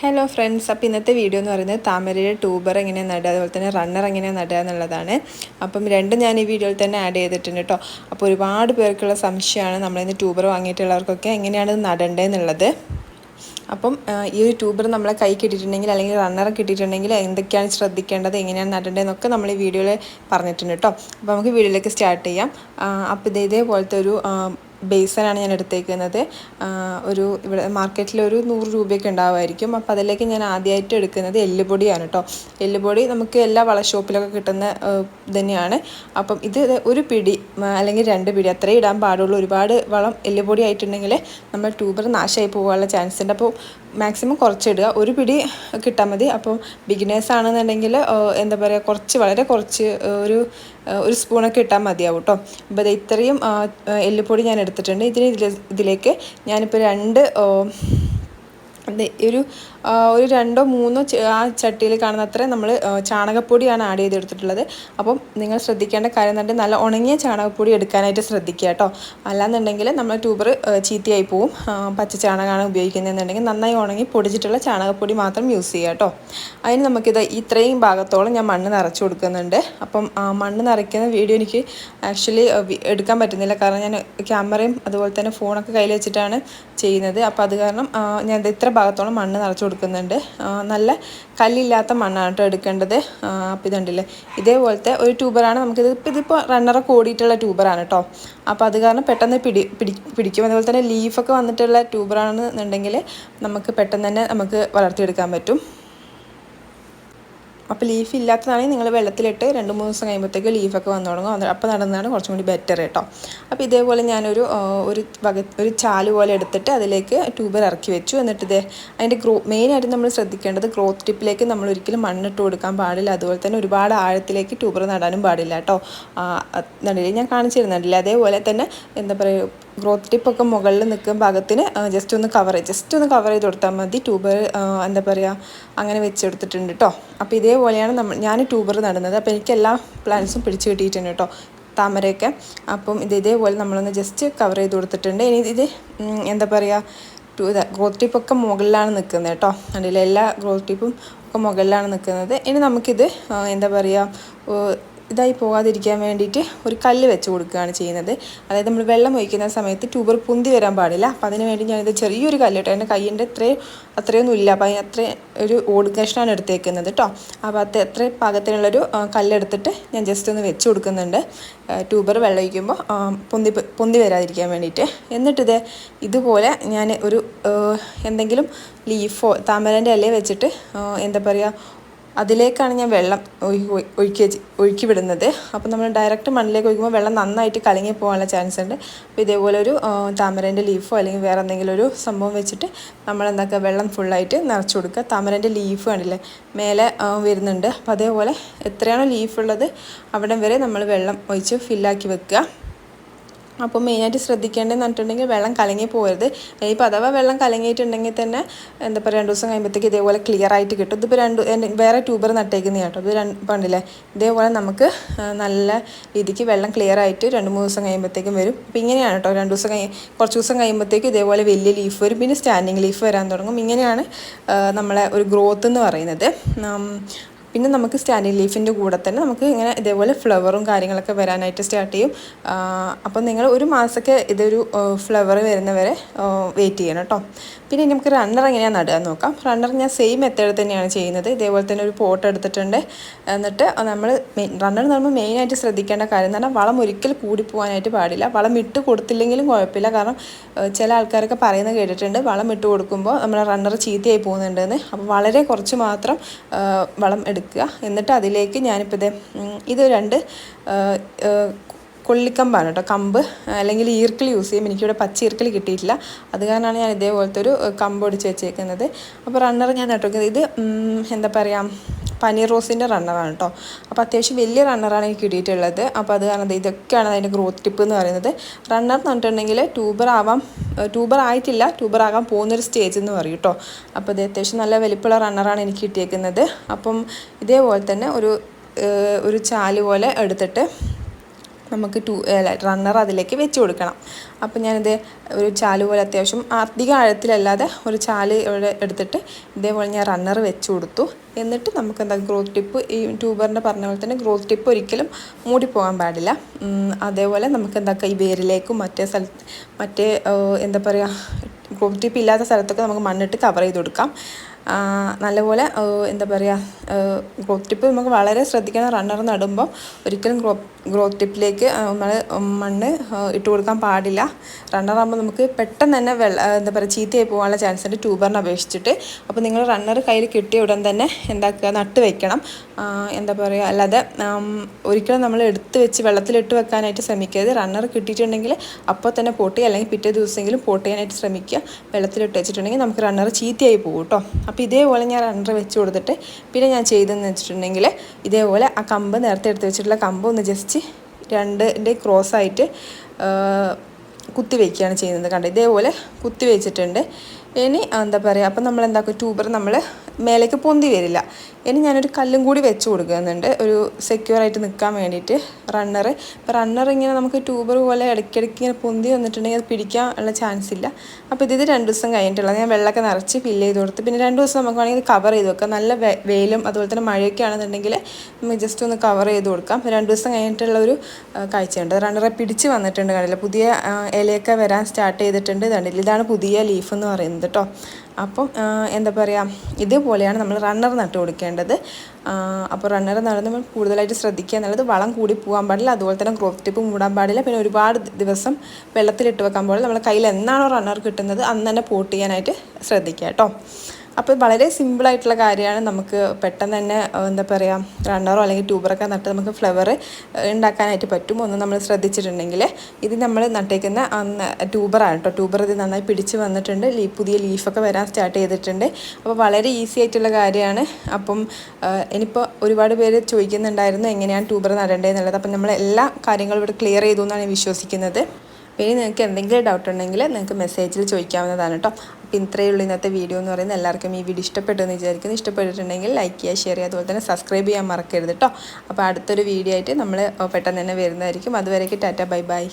Hello friends അപ്പോൾ ഇന്നത്തെ video എന്ന് പറയുന്നത് താമരയുടെ ട്യൂബർ എങ്ങനെ നടുക അതുപോലെ തന്നെ റണ്ണർ എങ്ങനെ നടുക എന്നുള്ളതാണ്. അപ്പം രണ്ടും ഞാൻ ഈ വീഡിയോയിൽ തന്നെ ആഡ് ചെയ്തിട്ടുണ്ട് കേട്ടോ അപ്പോൾ ഒരുപാട് പേർക്കുള്ള സംശയമാണ് നമ്മളിന്ന് ട്യൂബർ വാങ്ങിയിട്ടുള്ളവർക്കൊക്കെ എങ്ങനെയാണ് ഇത് നടേണ്ടതെന്നുള്ളത് അപ്പം ഈ ഒരു ട്യൂബർ നമ്മളെ കൈ കിട്ടിയിട്ടുണ്ടെങ്കിൽ അല്ലെങ്കിൽ റണ്ണർ കിട്ടിയിട്ടുണ്ടെങ്കിൽ എന്തൊക്കെയാണ് ശ്രദ്ധിക്കേണ്ടത് എങ്ങനെയാണ് നടേണ്ടതെന്നൊക്കെ നമ്മൾ ഈ വീഡിയോയിൽ പറഞ്ഞിട്ടുണ്ട് കേട്ടോ അപ്പോൾ നമുക്ക് വീഡിയോയിലേക്ക് സ്റ്റാർട്ട് ചെയ്യാം. അപ്പോൾ ഇത് ഇതേപോലത്തെ ഒരു ബേസനാണ് ഞാൻ എടുത്തേക്കുന്നത്. ഒരു ഇവിടെ മാർക്കറ്റിൽ ഒരു നൂറ് രൂപയൊക്കെ ഉണ്ടാവുമായിരിക്കും. അപ്പോൾ അതിലേക്ക് ഞാൻ ആദ്യമായിട്ട് എടുക്കുന്നത് എല്ലുപൊടിയാണ് കേട്ടോ. എല്ലുപൊടി നമുക്ക് എല്ലാ വള ഷോപ്പിലൊക്കെ കിട്ടുന്ന തന്നെയാണ് അപ്പം ഇത് ഒരു പിടി അല്ലെങ്കിൽ രണ്ട് പിടി അത്രയും ഇടാൻ പാടുള്ളൂ. ഒരുപാട് വളം എല്ലുപൊടി ആയിട്ടുണ്ടെങ്കിൽ നമ്മൾ ട്യൂബർ നാശമായി പോകാനുള്ള ചാൻസ് ഉണ്ട്. അപ്പോൾ മാക്സിമം കുറച്ചിടുക ഒരു പിടി കിട്ടാൽ മതി. അപ്പോൾ ബിഗിനേഴ്സ് ആണെന്നുണ്ടെങ്കിൽ എന്താ പറയുക കുറച്ച് വളരെ കുറച്ച് ഒരു ഒരു സ്പൂണൊക്കെ ഇട്ടാൽ മതിയാവും കേട്ടോ അപ്പോൾ ഇത് ഇത്രയും എല്ലുപൊടി ഞാൻ എടുത്തിട്ടുണ്ട്. ഇതിന് ഇതിലേക്ക് ഞാനിപ്പോൾ രണ്ട് ഒരു ഒരു രണ്ടോ മൂന്നോ ആ ചട്ടിയിൽ കാണുന്ന അത്ര നമ്മൾ ചാണകപ്പൊടിയാണ് ആഡ് ചെയ്തെടുത്തിട്ടുള്ളത്. അപ്പം നിങ്ങൾ ശ്രദ്ധിക്കേണ്ട കാര്യം എന്ന് പറഞ്ഞാൽ നല്ല ഉണങ്ങിയ ചാണകപ്പൊടി എടുക്കാനായിട്ട് ശ്രദ്ധിക്കുക കേട്ടോ. അല്ലാന്നുണ്ടെങ്കിൽ നമ്മൾ ട്യൂബർ ചീത്തയായി പോവും. പച്ച ചാണകമാണ് ഉപയോഗിക്കുന്നതെന്നുണ്ടെങ്കിൽ നന്നായി ഉണങ്ങി പൊടിച്ചിട്ടുള്ള ചാണകപ്പൊടി മാത്രം യൂസ് ചെയ്യുക കേട്ടോ. അതിന് നമുക്കിത് ഇത്രയും ഭാഗത്തോളം ഞാൻ മണ്ണ് നിറച്ച് കൊടുക്കുന്നുണ്ട്. അപ്പം മണ്ണ് നിറയ്ക്കുന്ന വീഡിയോ എനിക്ക് ആക്ച്വലി എടുക്കാൻ പറ്റുന്നില്ല. കാരണം ഞാൻ ക്യാമറയും അതുപോലെ തന്നെ ഫോണൊക്കെ കയ്യിൽ വെച്ചിട്ടാണ് ചെയ്യുന്നത്. അപ്പോൾ അത് കാരണം ഞാൻ ഇത്ര ഭാഗത്തോളം മണ്ണ് നിറച്ച് കൊടുക്കുന്നുണ്ട്. നല്ല കല്ലില്ലാത്ത മണ്ണാണ് കേട്ടോ എടുക്കേണ്ടത്. അപ്പോൾ ഇതുണ്ടല്ലേ? ഇതേപോലത്തെ ഒരു ട്യൂബറാണ് നമുക്കിത് ഇതിപ്പോൾ റണ്ണറൊക്കെ ഓടിയിട്ടുള്ള ട്യൂബറാണ് കേട്ടോ അപ്പോൾ അത് കാരണം പെട്ടെന്ന് പിടി പിടി പിടിക്കും. അതുപോലെ തന്നെ ലീഫൊക്കെ വന്നിട്ടുള്ള ട്യൂബറാണെന്നുണ്ടെങ്കിൽ നമുക്ക് പെട്ടെന്ന് തന്നെ നമുക്ക് വളർത്തിയെടുക്കാൻ പറ്റും. അപ്പോൾ ലീഫ് ഇല്ലാത്തതാണെങ്കിൽ നിങ്ങൾ വെള്ളത്തിലിട്ട് രണ്ട് മൂന്ന് ദിവസം കഴിയുമ്പോഴത്തേക്ക് ലീഫൊക്കെ വന്നു തുടങ്ങും. അപ്പോൾ നടന്നതാണ് കുറച്ചും കൂടി ബെറ്റർ കേട്ടോ. അപ്പോൾ ഇതേപോലെ ഞാനൊരു ഒരു വക ഒരു ചാൽ പോലെ എടുത്തിട്ട് അതിലേക്ക് ട്യൂബർ ഇറക്കി വെച്ചു. എന്നിട്ട് ഇതേ അതിന്റെ ഗ്രോ മെയിനായിട്ട് നമ്മൾ ശ്രദ്ധിക്കേണ്ടത് ഗ്രോത്ത് ടിപ്പിലേക്ക് നമ്മൾ ഒരിക്കലും മണ്ണിട്ട് കൊടുക്കാൻ പാടില്ല. അതുപോലെ തന്നെ ഒരുപാട് ആഴത്തിലേക്ക് ട്യൂബർ നടാനും പാടില്ല കേട്ടോ. നടില്ല ഞാൻ കാണിച്ചു തരുന്നുണ്ടല്ലേ അതേപോലെ തന്നെ എന്താ പറയുക ഗ്രോത്ത് ടിപ്പ് ഒക്കെ മുകളിൽ നിൽക്കുന്ന ഭാഗത്തിന് ജസ്റ്റ് ഒന്ന് കവർ ജസ്റ്റ് ഒന്ന് കവർ ചെയ്ത് കൊടുത്താൽ മതി. ട്യൂബർ എന്താ പറയുക അങ്ങനെ വെച്ചെടുത്തിട്ടുണ്ട് കേട്ടോ അപ്പോൾ ഇതേപോലെയാണ് നമ്മൾ ഞാൻ ട്യൂബർ നടുന്നത്. അപ്പോൾ എനിക്ക് എല്ലാ പ്ലാന്റ്സും പിടിച്ച് കിട്ടിയിട്ടുണ്ട് കേട്ടോ താമരയൊക്കെ. അപ്പം ഇത് ഇതേപോലെ നമ്മളൊന്ന് ജസ്റ്റ് കവർ ചെയ്ത് കൊടുത്തിട്ടുണ്ട്. ഇനി ഇത് എന്താ പറയുക ടു ഗ്രോത്ത് ടിപ്പൊക്കെ മുകളിലാണ് നിൽക്കുന്നത് കേട്ടോ അതിൽ എല്ലാ ഗ്രോത്ത് ടിപ്പും ഒക്കെ മുകളിലാണ് നിൽക്കുന്നത്. ഇനി നമുക്കിത് എന്താ പറയുക ഇതായി പോകാതിരിക്കാൻ വേണ്ടിയിട്ട് ഒരു കല്ല് വെച്ച് കൊടുക്കുകയാണ് ചെയ്യുന്നത്. അതായത് നമ്മൾ വെള്ളം ഒഴിക്കുന്ന സമയത്ത് ട്യൂബർ പൊന്തി വരാൻ പാടില്ല. അപ്പോൾ അതിന് വേണ്ടി ഞാനിത് ചെറിയൊരു കല്ല് കേട്ടോ എന്റെ കയ്യിന്റെ അത്രയും അത്രയൊന്നും ഇല്ല. അപ്പോൾ അതിന് അത്രയും ഒരു ഓട് കഷ്ണമാണ് എടുത്തേക്കുന്നത് കേട്ടോ അപ്പോൾ അത് എത്ര പാകത്തിനുള്ളൊരു കല്ലെടുത്തിട്ട് ഞാൻ ജസ്റ്റ് ഒന്ന് വെച്ച് കൊടുക്കുന്നുണ്ട്. ട്യൂബർ വെള്ളം ഒഴിക്കുമ്പോൾ പൊന്തി പൊന്തി വരാതിരിക്കാൻ വേണ്ടിയിട്ട്. എന്നിട്ടിത് ഇതുപോലെ ഞാൻ ഒരു എന്തെങ്കിലും ലീഫോ താമരന്റെ ഇല വെച്ചിട്ട് എന്താ പറയുക അതിലേക്കാണ് ഞാൻ വെള്ളം ഒഴുക്കി ഒഴുക്കി വിടുന്നത് അപ്പോൾ നമ്മൾ ഡയറക്റ്റ് മണ്ണിലേക്ക് ഒഴിക്കുമ്പോൾ വെള്ളം നന്നായിട്ട് കലങ്ങി പോകാനുള്ള ചാൻസ് ഉണ്ട്. അപ്പോൾ ഇതേപോലെ ഒരു താമരേന്റെ ലീഫോ അല്ലെങ്കിൽ വേറെ എന്തെങ്കിലും ഒരു സംഭവം വെച്ചിട്ട് നമ്മൾ എന്താക്കുക വെള്ളം ഫുള്ളായിട്ട് നിറച്ച് കൊടുക്കുക. താമരേന്റെ ലീഫ് കണ്ടില്ലേ? മേലെ വരുന്നുണ്ട്. അപ്പോൾ അതേപോലെ എത്രയാണോ ലീഫ് ഉള്ളത് അവിടം വരെ നമ്മൾ വെള്ളം ഒഴിച്ച് ഫില്ലാക്കി വെക്കുക. അപ്പോൾ മെയിനായിട്ട് ശ്രദ്ധിക്കേണ്ടതെന്ന് പറഞ്ഞിട്ടുണ്ടെങ്കിൽ വെള്ളം കലങ്ങി പോകരുത്. ഇപ്പോൾ അഥവാ വെള്ളം കലങ്ങിയിട്ടുണ്ടെങ്കിൽ തന്നെ എന്താ പറയുക രണ്ട് ദിവസം കഴിയുമ്പോഴത്തേക്ക് ഇതേപോലെ ക്ലിയർ ആയിട്ട് കിട്ടും. ഇതിപ്പോൾ രണ്ട് വേറെ ട്യൂബർ നട്ടേക്കുന്ന കേട്ടോ. ഇത് രണ്ട് പണ്ടില്ലേ? ഇതേപോലെ നമുക്ക് നല്ല രീതിക്ക് വെള്ളം ക്ലിയർ ആയിട്ട് രണ്ട് മൂന്ന് ദിവസം കഴിയുമ്പോഴത്തേക്കും വരും. അപ്പോൾ ഇങ്ങനെയാണ് കേട്ടോ. രണ്ട് ദിവസം കഴി കുറച്ച് ദിവസം കഴിയുമ്പോഴത്തേക്കും ഇതേപോലെ വലിയ ലീഫ് വരും. പിന്നെ സ്റ്റാൻഡിങ് ലീഫ് വരാൻ തുടങ്ങും. ഇങ്ങനെയാണ് നമ്മളെ ഒരു ഗ്രോത്ത് എന്ന് പറയുന്നത്. പിന്നെ നമുക്ക് സ്റ്റാൻഡിങ് ലീഫിന്റെ കൂടെ തന്നെ നമുക്ക് ഇങ്ങനെ ഇതേപോലെ ഫ്ലവറും കാര്യങ്ങളൊക്കെ വരാനായിട്ട് സ്റ്റാർട്ട് ചെയ്യും. അപ്പോൾ നിങ്ങൾ ഒരു മാസമൊക്കെ ഇതൊരു ഫ്ലവർ വരുന്നവരെ വെയിറ്റ് ചെയ്യണം കേട്ടോ. പിന്നെ നമുക്ക് റണ്ണർ എങ്ങനെയാണ് നടുക നോക്കാം. റണ്ണർ ഞാൻ സെയിം മെത്തേഡ് തന്നെയാണ് ചെയ്യുന്നത്. ഇതേപോലെ തന്നെ ഒരു പോട്ട് എടുത്തിട്ടുണ്ട്. എന്നിട്ട് നമ്മൾ റണ്ണർ നമ്മൾ മെയിനായിട്ട് ശ്രദ്ധിക്കേണ്ട കാര്യം എന്ന് പറഞ്ഞാൽ വളം ഒരിക്കൽ കൂടി പോകാനായിട്ട് പാടില്ല. വളം ഇട്ട് കൊടുത്തില്ലെങ്കിലും കുഴപ്പമില്ല. കാരണം ചില ആൾക്കാരൊക്കെ പറയുന്നത് കേട്ടിട്ടുണ്ട്. വളം ഇട്ട് കൊടുക്കുമ്പോൾ നമ്മൾ റണ്ണർ ചീത്തയായി പോകുന്നുണ്ടെന്ന്. അപ്പോൾ വളരെ കുറച്ച് മാത്രം വളം എടുക്കുക. എന്നിട്ട് അതിലേക്ക് ഞാനിപ്പോൾ ഇത് ഇത് രണ്ട് കൊള്ളിക്കമ്പാണ് കേട്ടോ. കമ്പ് അല്ലെങ്കിൽ ഈർക്കിൾ യൂസ് ചെയ്യും. എനിക്കിവിടെ പച്ച ഈർക്കിൾ കിട്ടിയിട്ടില്ല. അത് കാരണമാണ് ഞാൻ ഇതേപോലത്തെ ഒരു കമ്പ് ഒടിച്ച് വെച്ചേക്കുന്നത്. അപ്പോൾ റണ്ണർ ഞാൻ നട്ടുവെക്കുന്നത് ഇത് എന്താ പറയുക പനീർ റോസിന്റെ റണ്ണറാണ് കേട്ടോ അപ്പോൾ അത്യാവശ്യം വലിയ റണ്ണറാണ് എനിക്ക് കിട്ടിയിട്ടുള്ളത്. അപ്പോൾ അത് കാരണം ഇതൊക്കെയാണ് അതിന്റെ ഗ്രോത്ത് ടിപ്പ് എന്ന് പറയുന്നത്. റണ്ണർ എന്ന് പറഞ്ഞിട്ടുണ്ടെങ്കിൽ ട്യൂബർ ആവാം ട്യൂബർ ആയിട്ടില്ല ട്യൂബർ ആകാൻ പോകുന്നൊരു സ്റ്റേജ് എന്ന് പറയും കേട്ടോ അപ്പോൾ ഇത് അത്യാവശ്യം നല്ല വലിപ്പമുള്ള റണ്ണറാണ് എനിക്ക് കിട്ടിയേക്കുന്നത്. അപ്പം ഇതേപോലെ തന്നെ ഒരു ഒരു ചാൽ പോലെ എടുത്തിട്ട് നമുക്ക് ടു റണ്ണർ അതിലേക്ക് വെച്ച് കൊടുക്കണം. അപ്പോൾ ഞാനിത് ഒരു ചാൽ പോലെ അത്യാവശ്യം അധികം ആഴത്തിലല്ലാതെ ഒരു ചാൽ ഇവിടെ എടുത്തിട്ട് ഇതേപോലെ ഞാൻ റണ്ണർ വെച്ച് കൊടുത്തു. എന്നിട്ട് നമുക്ക് എന്താ ഗ്രോത്ത് ടിപ്പ് ഈ ട്യൂബറിന്റെ പറഞ്ഞ പോലെ തന്നെ ഗ്രോത്ത് ടിപ്പ് ഒരിക്കലും മൂടിപ്പോകാൻ പാടില്ല. അതേപോലെ നമുക്ക് എന്താക്കുക ഈ വേരിലേക്കും മറ്റേ സ്ഥലത്ത് മറ്റേ എന്താ പറയുക ഗ്രോത്ത് ടിപ്പ് ഇല്ലാത്ത സ്ഥലത്തൊക്കെ നമുക്ക് മണ്ണിട്ട് കവർ ചെയ്ത് കൊടുക്കാം. നല്ലപോലെ എന്താ പറയുക ഗ്രോത്ത് ടിപ്പ് നമുക്ക് വളരെ ശ്രദ്ധിക്കണം റണ്ണർ നടുമ്പോൾ ഒരിക്കലും ഗ്രോ ഗ്രോത്ത് ടിപ്പിലേക്ക് നമ്മൾ മണ്ണ് ഇട്ട് കൊടുക്കാൻ പാടില്ല. റണ്ണർ ആകുമ്പോൾ നമുക്ക് പെട്ടെന്ന് തന്നെ വെള്ള എന്താ പറയുക ചീത്തയായി പോകാനുള്ള ചാൻസ് ഉണ്ട് ട്യൂബറിനെ അപേക്ഷിച്ചിട്ട്. അപ്പോൾ നിങ്ങൾ റണ്ണർ കയ്യിൽ കിട്ടിയ ഉടൻ തന്നെ എന്താക്കുക നട്ട് വെക്കണം. എന്താ പറയുക അല്ലാതെ ഒരിക്കലും നമ്മൾ എടുത്ത് വെച്ച് വെള്ളത്തിലിട്ട് വെക്കാനായിട്ട് ശ്രമിക്കരുത്. റണ്ണർ കിട്ടിയിട്ടുണ്ടെങ്കിൽ അപ്പോൾ തന്നെ പൊട്ടി അല്ലെങ്കിൽ പിറ്റേ ദിവസമെങ്കിലും പൊട്ടിയാനായിട്ട് ശ്രമിക്കുക. വെള്ളത്തിലിട്ട് വെച്ചിട്ടുണ്ടെങ്കിൽ നമുക്ക് റണ്ണർ ചീത്തയായി പോകും കേട്ടോ അപ്പോൾ ഇതേപോലെ ഞാൻ റണ്ണർ വെച്ച് കൊടുത്തിട്ട് പിന്നെ ഞാൻ ചെയ്തതെന്ന് വെച്ചിട്ടുണ്ടെങ്കിൽ ഇതേപോലെ ആ കമ്പ് നേരത്തെ എടുത്ത് വെച്ചിട്ടുള്ള കമ്പ് ഒന്ന് ജസ്റ്റ് രണ്ടിന്റെ ക്രോസ് ആയിട്ട് കുത്തി വയ്ക്കുകയാണ് ചെയ്യുന്നത്. കണ്ടോ? ഇതേപോലെ കുത്തി വെച്ചിട്ടുണ്ട്. ഇനി എന്താ പറയുക അപ്പം നമ്മൾ എന്താക്കും ട്യൂബർ നമ്മൾ മേലേക്ക് പൊന്തി വരില്ല. ഇനി ഞാനൊരു കല്ലും കൂടി വെച്ച് കൊടുക്കുന്നുണ്ട്. ഒരു സെക്യൂർ ആയിട്ട് നിൽക്കാൻ വേണ്ടിയിട്ട് റണ്ണർ ഇപ്പം റണ്ണർ ഇങ്ങനെ നമുക്ക് ട്യൂബർ പോലെ ഇടയ്ക്കിടയ്ക്ക് ഇങ്ങനെ പൊന്തി വന്നിട്ടുണ്ടെങ്കിൽ അത് പിടിക്കാൻ ഉള്ള ചാൻസ് ഇല്ല. അപ്പോൾ ഇത് രണ്ട് ദിവസം കഴിഞ്ഞിട്ടുള്ളത് ഞാൻ വെള്ളമൊക്കെ നിറച്ച് ഫില്ല് ചെയ്ത് കൊടുത്ത് പിന്നെ രണ്ട് ദിവസം നമുക്ക് വേണമെങ്കിൽ കവർ ചെയ്ത് വെക്കാം. നല്ല വെയിലും അതുപോലെ തന്നെ മഴയൊക്കെ ആണെന്നുണ്ടെങ്കിൽ നമുക്ക് ജസ്റ്റ് ഒന്ന് കവർ ചെയ്ത് കൊടുക്കാം. രണ്ട് ദിവസം കഴിഞ്ഞിട്ടുള്ള ഒരു കാഴ്ചയുണ്ട്. റണ്ണറെ പിടിച്ച് വന്നിട്ടുണ്ട് കണ്ടില്ല? പുതിയ ഇലയൊക്കെ വരാൻ സ്റ്റാർട്ട് ചെയ്തിട്ടുണ്ട് കണ്ടില്ല? ഇതാണ് പുതിയ ലീഫ് എന്ന് പറയുന്നത്. കേട്ടോ. അപ്പം എന്താ പറയുക ഇതുപോലെയാണ് നമ്മൾ റണ്ണർ നട്ട് കൊടുക്കേണ്ടത്. അപ്പോൾ റണ്ണർ നടുമ്പോൾ കൂടുതലായിട്ട് ശ്രദ്ധിക്കുക എന്നുള്ളത് വളം കൂടി പോകാൻ പാടില്ല അതുപോലെ തന്നെ ഗ്രോത്ത് ടിപ്പ് മൂടാൻ പാടില്ല. പിന്നെ ഒരുപാട് ദിവസം വെള്ളത്തിലിട്ട് വെക്കാൻ പാടില്ല. നമ്മൾ കയ്യിൽ എന്നാണോ റണ്ണർ കിട്ടുന്നത് അന്ന് തന്നെ പോട്ട് ചെയ്യാനായിട്ട് ശ്രദ്ധിക്കുക കേട്ടോ. അപ്പോൾ വളരെ സിമ്പിളായിട്ടുള്ള കാര്യമാണ് നമുക്ക് പെട്ടെന്ന് തന്നെ എന്താ പറയുക റണ്ണറോ അല്ലെങ്കിൽ ട്യൂബറൊക്കെ നട്ട് നമുക്ക് ഫ്ലവർ ഉണ്ടാക്കാനായിട്ട് പറ്റും ഒന്ന് നമ്മൾ ശ്രദ്ധിച്ചിട്ടുണ്ടെങ്കിൽ. ഇത് നമ്മൾ നട്ടേക്കുന്ന ട്യൂബറാണ് കേട്ടോ ട്യൂബർ ഇത് നന്നായി പിടിച്ച് വന്നിട്ടുണ്ട്. പുതിയ ലീഫൊക്കെ വരാൻ സ്റ്റാർട്ട് ചെയ്തിട്ടുണ്ട്. അപ്പോൾ വളരെ ഈസി ആയിട്ടുള്ള കാര്യമാണ്. അപ്പം ഇനിയിപ്പോൾ ഒരുപാട് പേര് ചോദിക്കുന്നുണ്ടായിരുന്നു എങ്ങനെയാണ് ട്യൂബർ നടേണ്ടതെന്നുള്ളത് അപ്പം നമ്മൾ എല്ലാ കാര്യങ്ങളും ഇവിടെ ക്ലിയർ ചെയ്തു എന്നാണ് വിശ്വസിക്കുന്നത്. ഇനി നിങ്ങൾക്ക് എന്തെങ്കിലും ഡൗട്ട് ഉണ്ടെങ്കിൽ നിങ്ങൾക്ക് മെസ്സേജിൽ ചോദിക്കാവുന്നതാണ് കേട്ടോ അപ്പോൾ ഇത്രയേ ഉള്ളൂ ഇന്നത്തെ വീഡിയോ എന്ന് പറയുന്നത്. എല്ലാവർക്കും ഈ വീഡിയോ ഇഷ്ടപ്പെട്ടെന്ന് വിചാരിക്കുന്നു. ഇഷ്ടപ്പെട്ടിട്ടുണ്ടെങ്കിൽ ലൈക്ക് ചെയ്യുക ഷെയർ ചെയ്യുക അതുപോലെ തന്നെ സബ്സ്ക്രൈബ് ചെയ്യാൻ മറക്കരുത് കേട്ടോ അപ്പോൾ അടുത്തൊരു വീഡിയോ ആയിട്ട് നമ്മൾ പെട്ടെന്ന് തന്നെ വരുന്നതായിരിക്കും. അതുവരേക്ക് ടാറ്റ ബൈ ബൈ.